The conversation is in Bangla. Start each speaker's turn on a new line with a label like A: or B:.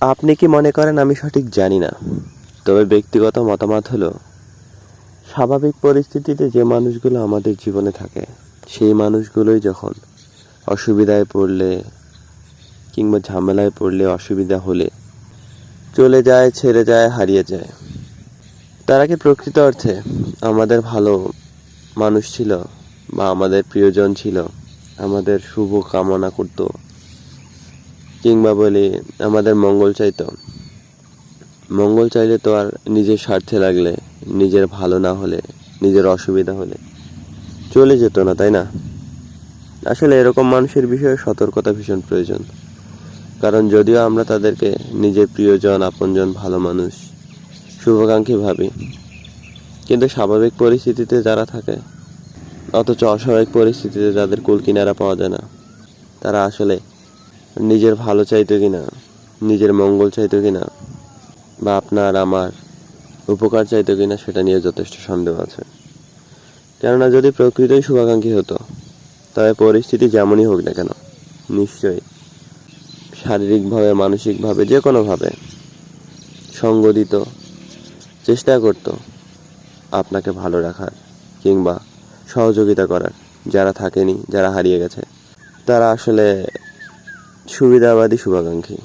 A: আপনি কি মনে করেন আমি সঠিক জানি না? তবে ব্যক্তিগত মতামত হলো, স্বাভাবিক পরিস্থিতিতে যে মানুষগুলো আমাদের জীবনে থাকে, সেই মানুষগুলোই যখন অসুবিধায় পড়লে কিংবা ঝামেলায় পড়লে অসুবিধা হলে চলে যায়, ছেড়ে যায়, হারিয়ে যায়, তারা কি প্রকৃত অর্থে আমাদের ভালো মানুষ ছিল বা আমাদের প্রিয়জন ছিল, আমাদের শুভ কামনা করত? কিংবা বলি আমাদের মঙ্গল চাইতো মঙ্গল চাইলে তো আর নিজের স্বার্থে লাগলে, নিজের ভালো না হলে, নিজের অসুবিধা হলে। চলে যেত না, তাই না? আসলে এরকম মানুষের বিষয়ে সতর্কতা ভীষণ প্রয়োজন। কারণ যদিও আমরা তাদেরকে নিজের প্রিয়জন, আপনজন, ভালো মানুষ, শুভাকাঙ্ক্ষী ভাবি, কিন্তু স্বাভাবিক পরিস্থিতিতে যারা থাকে, অথচ অস্বাভাবিক পরিস্থিতিতে যাদের কুল কিনারা পাওয়া যায় না, তারা আসলে নিজের ভালো চাইতো কিনা, নিজের মঙ্গল চাইতো কিনা, বা আপনার আমার উপকার চাইতো কিনা সেটা নিয়ে যথেষ্ট সন্দেহ আছে। কেননা যদি প্রকৃতই শুভাকাঙ্ক্ষী হতো, তবে পরিস্থিতি যেমনই হোক না কেন, নিশ্চয়ই শারীরিকভাবে, মানসিকভাবে, যে কোনোভাবে সঙ্গ দিত, চেষ্টা করত আপনাকে ভালো রাখার কিংবা সহযোগিতা করার, যারা থাকেনি, যারা হারিয়ে গেছে, তারা আসলে সুবিধাবাদী শুভাকাঙ্ক্ষী।